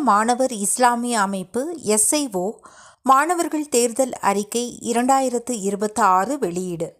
மாணவர் இஸ்லாமிய அமைப்பு எஸ்ஐஓ மாணவர்கள் தேர்தல் அறிக்கை இரண்டாயிரத்து இருபத்தி ஆறு வெளியீடு.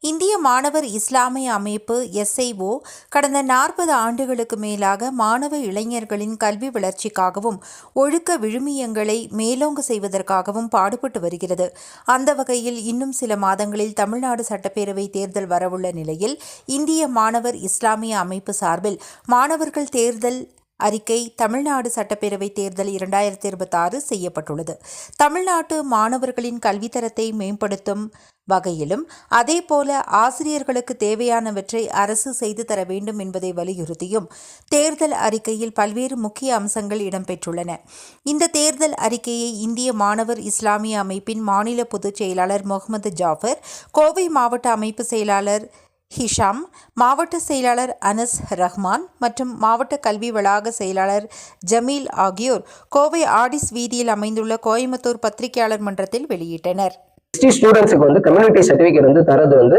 இந்திய மாணவர் இஸ்லாமிய அமைப்பு எஸ்ஐஓ கடந்த நாற்பது ஆண்டுகளுக்கு மேலாக மாணவ இளைஞர்களின் கல்வி வளர்ச்சிக்காகவும் ஒழுக்க விழுமியங்களை மேலோங்க செய்வதற்காகவும் பாடுபட்டு வருகிறது. அந்த வகையில் இன்னும் சில மாதங்களில் தமிழ்நாடு சட்டப்பேரவை தேர்தல் வரவுள்ள நிலையில் இந்திய மாணவர் இஸ்லாமிய அமைப்பு சார்பில் மாணவர்கள் தேர்தல் அறிக்கை தமிழ்நாடு சட்டப்பேரவை தேர்தல் இரண்டாயிரத்தி இருபத்தாறு செய்யப்பட்டுள்ளது. தமிழ்நாட்டு மாணவர்களின் கல்வித்தரத்தை மேம்படுத்தும் வகையிலும் அதேபோல ஆசிரியர்களுக்கு தேவையானவற்றை அரசு செய்து தர வேண்டும் என்பதை வலியுறுத்தியும் தேர்தல் அறிக்கையில் பல்வேறு முக்கிய அம்சங்கள் இடம்பெற்றுள்ளன. இந்த தேர்தல் அறிக்கையை இந்திய மாணவர் இஸ்லாமிய அமைப்பின் மாநில பொதுச் செயலாளர் முகமது ஜாஃபர் கோவை மாவட்ட அமைப்பு செயலாளர் ஹிஷாம் மாவட்ட செயலாளர் அனஸ் ரஹ்மான் மற்றும் மாவட்ட கல்வி வளாக செயலாளர் ஜமீல் ஆகியோர் கோவை ஆடிஸ் வீதியில் அமைந்துள்ள கோயம்புத்தூர் பத்திரிகையாளர் மன்றத்தில் வெளியிட்டனர். எஸ்டி ஸ்டூடெண்ட்ஸுக்கு வந்து கம்யூனிட்டி சர்டிஃபிகேட் வந்து தரது வந்து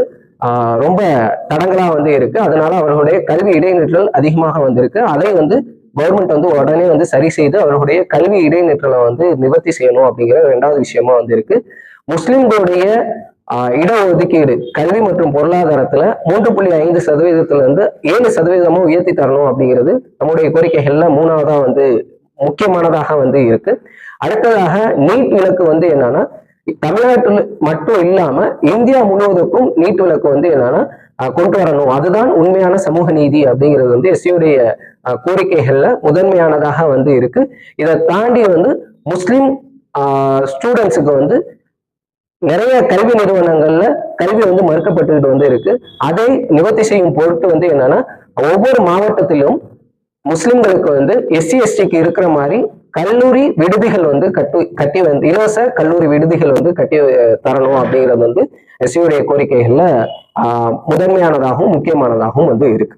ரொம்ப தடங்களாக வந்து இருக்கு. அதனால அவர்களுடைய கல்வி இடைநிற்றல் அதிகமாக வந்திருக்கு. அதை வந்து கவர்மெண்ட் வந்து உடனே வந்து சரி செய்து அவர்களுடைய கல்வி இடைநிற்றலை வந்து நிவர்த்தி செய்யணும் அப்படிங்கிற ரெண்டாவது விஷயமா வந்து இருக்கு. முஸ்லிம்களுடைய இடஒதுக்கீடு கல்வி மற்றும் பொருளாதாரத்துல மூன்று புள்ளி ஐந்து சதவீதத்துல இருந்து ஏழு சதவீதமா உயர்த்தி தரணும் அப்படிங்கிறது நம்முடைய கோரிக்கைகள்ல மூணாவதா வந்து முக்கியமானதாக வந்து இருக்கு. அடுத்ததாக நீட் விலக்கு வந்து என்னன்னா தமிழ்நாட்டில் மட்டும் இல்லாம இந்தியா முழுவதற்கும் நீட் விலக்கு வந்து என்னன்னா கொண்டு வரணும். அதுதான் உண்மையான சமூக நீதி அப்படிங்கிறது வந்து எஸ்சியுடைய கோரிக்கைகள்ல முதன்மையானதாக வந்து இருக்கு. இதை தாண்டி வந்து முஸ்லிம் ஸ்டூடெண்ட்ஸுக்கு வந்து நிறைய கல்வி நிறுவனங்கள்ல கல்வி வந்து மறுக்கப்பட்டுக்கிட்டு வந்து இருக்கு. அதை நிவர்த்தி செய்யும் பொருட்டு வந்து என்னன்னா ஒவ்வொரு மாவட்டத்திலும் முஸ்லிம்களுக்கு வந்து எஸ்சி எஸ்டிக்கு இருக்கிற மாதிரி கல்லூரி விடுதிகள் வந்து கட்டு கட்டி வந்து இலவச கல்லூரி விடுதிகள் வந்து கட்டி தரணும் அப்படிங்கிறது வந்து எஸ்சியுடைய கோரிக்கைகள்ல ஆஹ், முதன்மையானதாகவும் முக்கியமானதாகவும் வந்து இருக்கு.